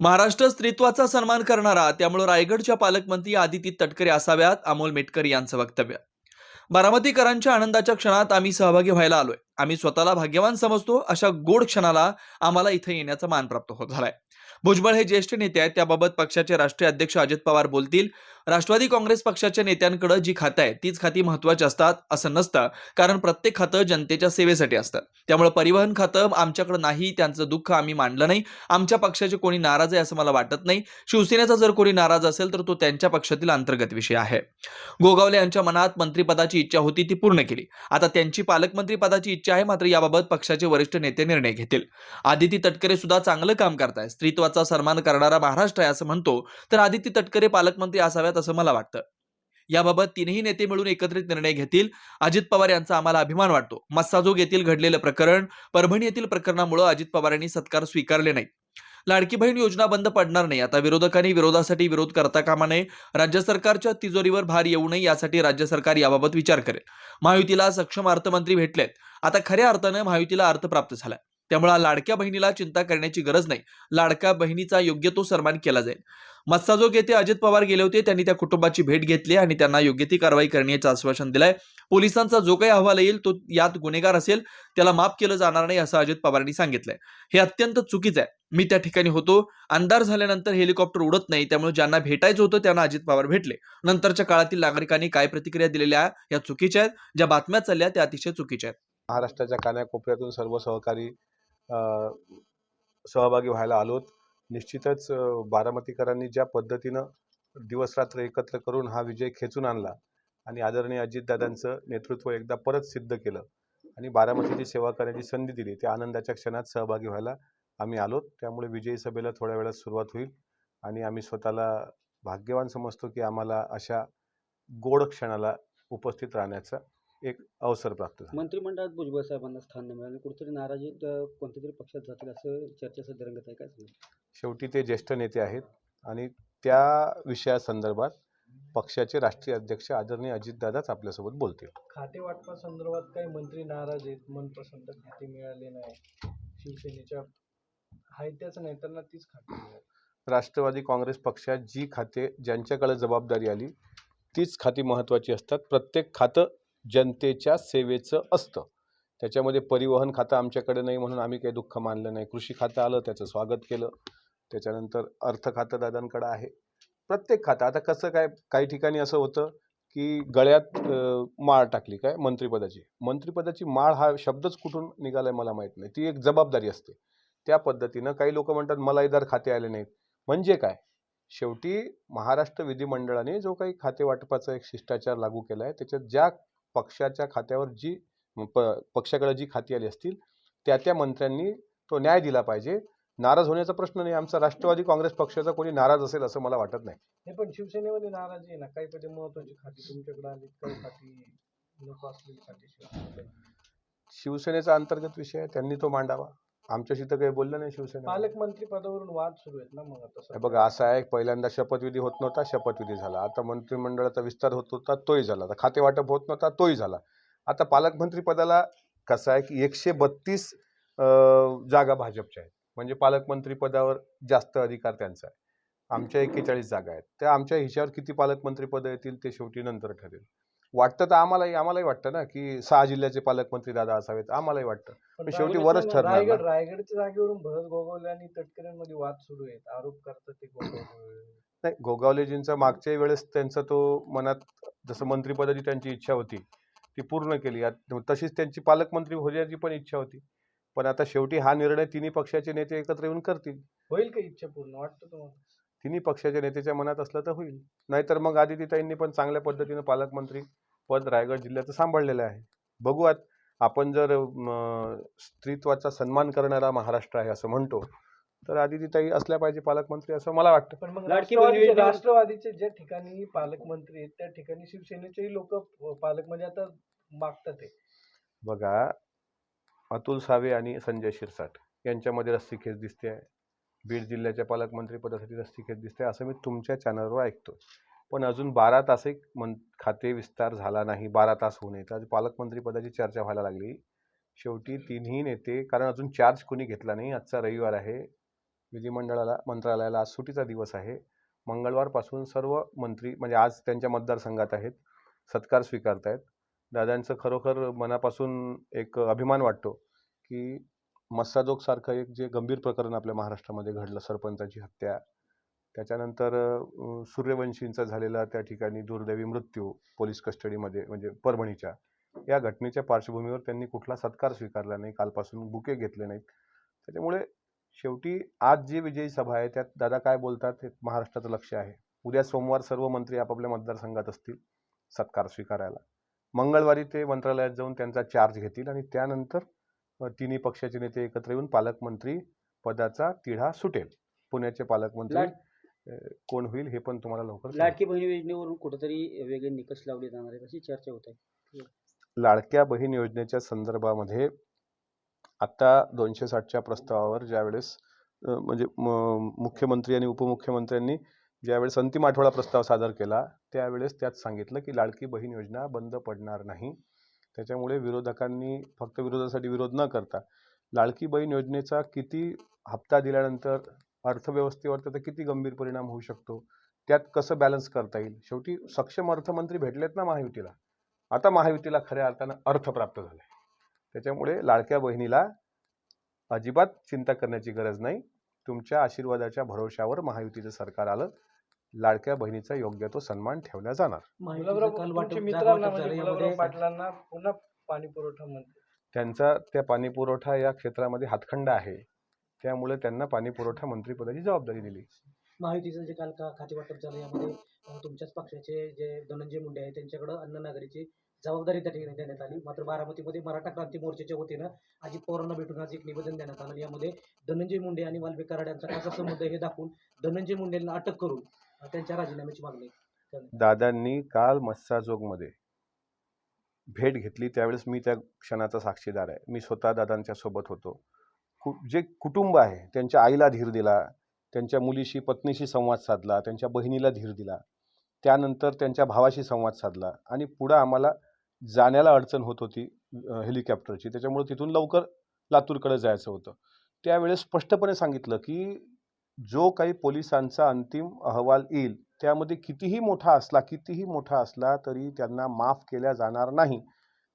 महाराष्ट्र स्त्रीत्वाचा सन्मान करणारा त्यामुळे रायगडच्या पालकमंत्री आदिती तटकरे असाव्यात अमोल मेटकर यांचं वक्तव्य. बारामतीकरांच्या आनंदाच्या क्षणात आम्ही सहभागी व्हायला आलोय. आम्ही स्वतःला भाग्यवान समजतो अशा गोड क्षणाला आम्हाला इथं येण्याचा मान प्राप्त होत झालाय. भुजबळ हे ज्येष्ठ नेते आहेत. त्याबाबत पक्षाचे राष्ट्रीय अध्यक्ष अजित पवार बोलतील. राष्ट्रवादी काँग्रेस पक्षाच्या नेत्यांकडे जी खातं आहेत तीच खाती महत्वाची असतात असं नसतं. कारण प्रत्येक खातं जनतेच्या सेवेसाठी असतं. त्यामुळे परिवहन खातं आमच्याकडे नाही त्यांचं दुःख आम्ही मांडलं नाही. आमच्या पक्षाचे कोणी नाराज आहे असं मला वाटत नाही. शिवसेनेचा जर कोणी नाराज असेल तर तो त्यांच्या पक्षातील अंतर्गत विषय आहे. गोगावले यांच्या मनात मंत्रीपदाची इच्छा होती ती पूर्ण केली. आता त्यांची पालकमंत्री पदाची इच्छा आहे मात्र याबाबत पक्षाचे वरिष्ठ नेते निर्णय घेतील. आदिती तटकरे सुद्धा चांगलं काम करताय स्त्रीत्वाचा सन्मान करणारा महाराष्ट्र आहे असं म्हणतो तर आदित्य तटकरे पालकमंत्री असाव्यात असं मला वाटतं. याबाबत तीनही नेते मिळून एकत्रित निर्णय घेतील अजित पवार यांचा आम्हाला अभिमान वाटतो. मस्साजोग येथील घडलेलं प्रकरण परभणी येथील प्रकरणामुळे अजित पवारांनी सत्कार स्वीकारले नाही लाडकी बहीण योजना बंद पडणार नाही. आता विरोधकांनी विरोधासाठी विरोध करता कामा नये. राज्य सरकारच्या तिजोरीवर भार येऊ नये यासाठी राज्य सरकार याबाबत विचार करेल. महायुतीला सक्षम अर्थमंत्री भेटलेत. आता खऱ्या अर्थानं महायुतीला अर्थ प्राप्त झालाय. त्यामुळे लाडक्या बहिणीला चिंता करण्याची गरज नाही. लाडक्या बहिणीचा योग्य तो सन्मान केला जाईल. मत्साजोग येथे अजित पवार गेले होते. त्यांनी त्या कुटुंबाची भेट घेतली आणि त्यांना योग्य ती कारवाई करण्याचं आश्वासन दिलंय. पोलिसांचा जो काही अहवाल येईल. तो यात गुन्हेगार असेल. त्याला माफ केलं जाणार नाही असं अजित पवारांनी सांगितलंय. हे अत्यंत चुकीचं आहे. मी त्या ठिकाणी होतो. अंधार झाल्यानंतर हेलिकॉप्टर उडत नाही. त्यामुळे ज्यांना भेटायचं होतं त्यांना अजित पवार भेटले. नंतरच्या काळातील नागरिकांनी काय प्रतिक्रिया दिलेल्या या चुकीच्या आहेत. ज्या बातम्या चालल्या त्या अतिशय चुकीच्या आहेत. महाराष्ट्राच्या कानाकोपऱ्यातून सर्व सहकारी सहभागी व्हायला आलोत निश्चितच बारामतीकरांनी ज्या पद्धतीनं दिवसरात्र एकत्र करून हा विजय खेचून आणला आणि आदरणीय अजितदादांचं नेतृत्व एकदा परत सिद्ध केलं आणि बारामतीची सेवा करण्याची संधी दिली त्या आनंदाच्या क्षणात सहभागी व्हायला आम्ही आलोत त्यामुळे विजयी सभेला थोड्या वेळात सुरुवात होईल आणि आम्ही स्वतःला भाग्यवान समजतो की आम्हाला अशा गोड क्षणाला उपस्थित राहण्याचा एक अवसर प्राप्त झाला. मंत्रिमंडळात भुजबळ साहेबांना स्थान नाही मिळालं. कुठेतरी नाराजीत अं, कोणत्या तरी पक्षात जातील असं चर्चा सध्या रंगत आहे काय? शेवटी ते ज्येष्ठ नेते आहेत आणि त्या विषयासंदर्भात पक्षाचे राष्ट्रीय अध्यक्ष आदरणीय अजितदादाच आपल्यासोबत बोलतील. खाते वाटपासंदर्भात काही मंत्री नाराज आहेत मनपसंत खाते मिळाले नाही. शिवसेनेच्या आहे त्याच नेत्यांना तीच खाते मिळाली. राष्ट्रवादी काँग्रेस पक्षात जी खाते ज्यांच्याकडे जबाबदारी आली तीच खाती महत्त्वाची असतात. प्रत्येक खातं जनतेच्या सेवेचं असतं. त्याच्यामध्ये परिवहन खातं आमच्याकडे नाही म्हणून आम्ही काही दुःख मानलं नाही. कृषी खातं आलं त्याचं स्वागत केलं. त्याच्यानंतर अर्थ खातं दादांकडं आहे. प्रत्येक खातं. आता कसं काय काही ठिकाणी असं होतं की गळ्यात माळ टाकली काय? मंत्रिपदाची. मंत्रिपदाची माळ हा शब्दच कुठून निघालाय मला माहीत नाही. ती एक जबाबदारी असते. त्या पद्धतीनं काही लोक म्हणतात मलाईदार खाते आले नाहीत. म्हणजे काय? शेवटी महाराष्ट्र विधिमंडळाने जो काही खाते वाटपाचा एक शिष्टाचार लागू केला आहे त्याच्यात ज्या पक्षाच्या खात्यावर जी प पक्षाकडे जी खाती आली असतील त्या त्या मंत्र्यांनी तो न्याय दिला पाहिजे. नाराज होण्याचा प्रश्न नाही. आमचा राष्ट्रवादी काँग्रेस पक्षाचा कोणी नाराज असेल असं मला वाटत नाही. हे पण शिवसेनेमध्ये नाराजी आहे ना. काही पहिले महत्वाची खाती तुमच्याकडे आली काही खाती नको असलेली खाती. शिवसेनेचा अंतर्गत विषय आहे. त्यांनी तो मांडावा. आमच्याशी तर काही बोललं नाही शिवसेना. पालकमंत्री पदावरून वाद सुरू आहेत ना मग आता हे सध्या. बघा असं आहे पहिल्यांदा शपथविधी होत नव्हता शपथविधी झाला. आता मंत्रिमंडळाचा विस्तार होत होता तोही झाला. आता खाते वाटप होत नव्हता तोही झाला. आता पालकमंत्री पदाला कसं आहे की एकशे बत्तीस जागा भाजपच्या आहेत. म्हणजे पालकमंत्री पदावर जास्त अधिकार त्यांचा आहे. आमच्या एक्केचाळीस जागा आहेत. त्या आमच्या हिच्यावर किती पालकमंत्री पदं येतील ते शेवटी नंतर ठरेल. वाटतं तर आम्हालाही आम्हालाही वाटतं ना की सहा जिल्ह्याचे पालकमंत्री दादा असावेत आम्हालाही वाटतं. शेवटी वरच ठरणार ना. रायगड रायगडच्या जागेवरून भरत गोगावले आणि तटकरेंमध्ये वाद सुरू आहेत. आरोप करतात ते गोगावले. नाही गोगावलेजींचा मागच्या वेळेस त्यांचा तो मनात जसं मंत्रिपदाची त्यांची इच्छा होती ती पूर्ण केली. आत- तशीच त्यांची पालकमंत्री होण्याची पण इच्छा होती. पण आता शेवटी हा निर्णय तिन्ही पक्षाचे नेते एकत्र येऊन करतील. होईल का इच्छा पूर्ण? वाटतं तुम्हाला? तिन्ही पक्षाच्या नेत्याच्या मनात असलं तर होईल. नाहीतर मग आदितीताईंनी पण चांगल्या पद्धतीनं पालकमंत्री पद रायगड जिल्ह्याचं सांभाळलेलं आहे. बघूयात आपण जर स्त्रीत्वाचा सन्मान करणारा महाराष्ट्र आहे असं म्हणतो तर आदितीताई असल्या पाहिजे पालकमंत्री असं मला वाटतं. पण मग राष्ट्रवादीचे ज्या ठिकाणी पालकमंत्री आहेत त्या ठिकाणी शिवसेनेचेही लोक पालक म्हणजे आता मागतात ते. बघा अतुल सावे आणि संजय शिरसाट यांच्यामध्ये रस्सीखेच दिसते आहे. बीड जिल्ह्याच्या पालकमंत्रीपदासाठी रस्सीखेच दिसते असं मी तुमच्या चॅनलवर ऐकतो पण अजून बारा तासही मन खाते विस्तार झाला नाही बारा तास होऊ नये तर पालकमंत्रीपदाची चर्चा व्हायला लागली. शेवटी तिन्ही नेते कारण अजून चार्ज कोणी घेतला नाही आजचा रविवार आहे. विधिमंडळाला मंत्रालयाला आज सुटीचा दिवस आहे. मंगळवारपासून सर्व मंत्री म्हणजे आज त्यांच्या मतदारसंघात आहेत सत्कार स्वीकारत आहेत दादांचं खरोखर मनापासून एक अभिमान वाटतो की मस्साजोगसारखं एक जे गंभीर प्रकरण आपल्या महाराष्ट्रामध्ये घडलं सरपंचाची हत्या त्याच्यानंतर सूर्यवंशींचा झालेला त्या ठिकाणी दुर्दैवी मृत्यू पोलीस कस्टडीमध्ये म्हणजे परभणीच्या. या घटनेच्या पार्श्वभूमीवर त्यांनी कुठला सत्कार स्वीकारला नाही कालपासून बुके घेतले नाहीत. त्याच्यामुळे शेवटी आज जी विजयी सभा आहे त्यात दादा काय बोलतात हे महाराष्ट्राचं लक्ष आहे. उद्या सोमवार सर्व मंत्री आपापल्या मतदारसंघात असतील सत्कार स्वीकारायला. मंगळवारी ते मंत्रालयात जाऊन त्यांचा चार्ज घेतील आणि त्यानंतर तिन्ही पक्षाचे नेते एकत्र येऊन पालकमंत्री पदाचा तिढा सुटेल. पुण्याचे पालकमंत्री कोण होईल हे पण तुम्हाला लवकर. लाडकी बहिणी योजनेवरून कुठेतरी वेगळे निकष लावले जाणार आहेत अशी चर्चा होत आहे. लाडक्या बहीण योजनेच्या संदर्भामध्ये आत्ता दोनशे साठच्या प्रस्तावावर ज्यावेळेस म्हणजे मुख्यमंत्री आणि उपमुख्यमंत्र्यांनी ज्यावेळेस अंतिम आठवडा प्रस्ताव सादर केला त्यावेळेस त्यात सांगितलं की लाडकी बहीण योजना बंद पडणार नाही. त्याच्यामुळे विरोधकांनी फक्त विरोधासाठी विरोध न करता लाडकी बहीण योजनेचा किती हप्ता दिल्यानंतर अर्थव्यवस्थेवर त्याचा किती गंभीर परिणाम होऊ शकतो? त्यात कसं बॅलन्स करता येईल? शेवटी सक्षम अर्थमंत्री भेटलेत ना महायुतीला. आता महायुतीला खऱ्या अर्थानं अर्थ प्राप्त झालाय. त्याच्यामुळे लाडक्या बहिणीला अजिबात चिंता करण्याची गरज नाही. तुमच्या आशीर्वादाच्या भरोशावर महायुतीचं सरकार आलं. लाडक्या बहिणीचा योग्य तो सन्मान ठेवला जाणार. मित्रांना म्हणजे पुन्हा पाणी पुरवठा त्यांचा त्या पाणी पुरवठा या क्षेत्रामध्ये हातखंड आहे. त्यामुळे त्यांना पाणी पुरवठा मंत्रिपदाची जबाबदारी दिली. महायुतीचं जे काल का खाते वाटप झालं यामध्ये अं, तुमच्याच पक्षाचे जे धनंजय मुंडे आहेत त्यांच्याकडं अन्न नागरीची जबाबदारी त्या ठिकाणी देण्यात आली. मात्र बारामतीमध्ये मराठा क्रांती मोर्चाच्या वतीनं अजित पवारांना भेटून आज एक निवेदन देण्यात आलं. यामध्ये धनंजय मुंडे आणि वाल्मिक कराड यांचा खासा संबंध हे दाखवून धनंजय मुंडेंना अटक करून अं, त्यांच्या राजीनाम्याची मागणी दादांनी काल मस्साजोगमध्ये भेट घेतली. त्यावेळेस मी त्या क्षणाचा साक्षीदार आहे. मी स्वतः दादांच्या सोबत होतो. कु जे कुटुंब आहे त्यांच्या आईला धीर दिला त्यांच्या मुलीशी पत्नीशी संवाद साधला त्यांच्या बहिणीला धीर दिला त्यानंतर त्यांच्या भावाशी संवाद साधला आणि पुढं आम्हाला जाण्याला अडचण होत होती हेलिकॉप्टरची. त्याच्यामुळे तिथून लवकर लातूरकडे जायचं होतं. त्यावेळेस स्पष्टपणे सांगितलं की जो काही पोलिसांचा अंतिम अहवाल येईल त्यामध्ये कितीही मोठा असला कितीही मोठा असला तरी त्यांना माफ केल्या जाणार नाही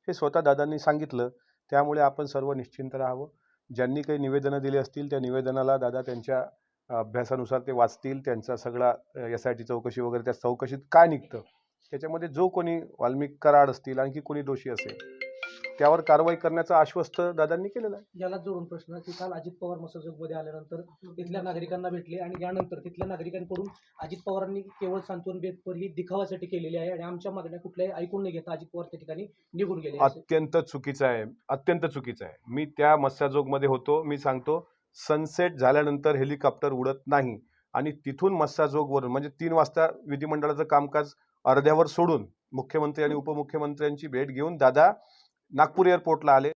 हे स्वतः दादांनी सांगितलं. त्यामुळे आपण सर्व निश्चिंत राहावं. ज्यांनी काही निवेदनं दिली असतील त्या निवेदनाला दादा त्यांच्या अभ्यासानुसार ते वाचतील. त्यांचा सगळा एस आय टी चौकशी वगैरे त्या चौकशीत काय निघतं? त्याच्यामध्ये जो कोणी वाल्मिक कराड असतील आणखी कोणी दोषी असेल त्यावर कारवाई करण्याचं आश्वस्त दादांनी केलेलं आहे. याला जोडून प्रश्न की काल अजित पवार मसाजोगमध्ये आल्यानंतर तिथल्या नागरिकांना भेटले आणि यानंतर तिथल्या नागरिकांकडून अजित पवारांनी केवळ सांत्वन बेतपर ही दिखावासाठी केलेली आहे आणि आमच्या मागण्या कुठल्याही ऐकून न घेता अजित पवार त्या ठिकाणी निघून गेले अत्यंत चुकीचं आहे. अत्यंत चुकीचं आहे. मी त्या मत्स्याजोगमध्ये होतो मी सांगतो सनसेट झाल्यानंतर हेलिकॉप्टर उडत नाही. आणि तिथून मत्स्याजोगवरून म्हणजे तीन वाजता विधिमंडळाचं कामकाज अर्ध्यावर सोडून मुख्यमंत्री आणि उपमुख्यमंत्र्यांची भेट घेऊन दादा नागपूर एअरपोर्टला आले.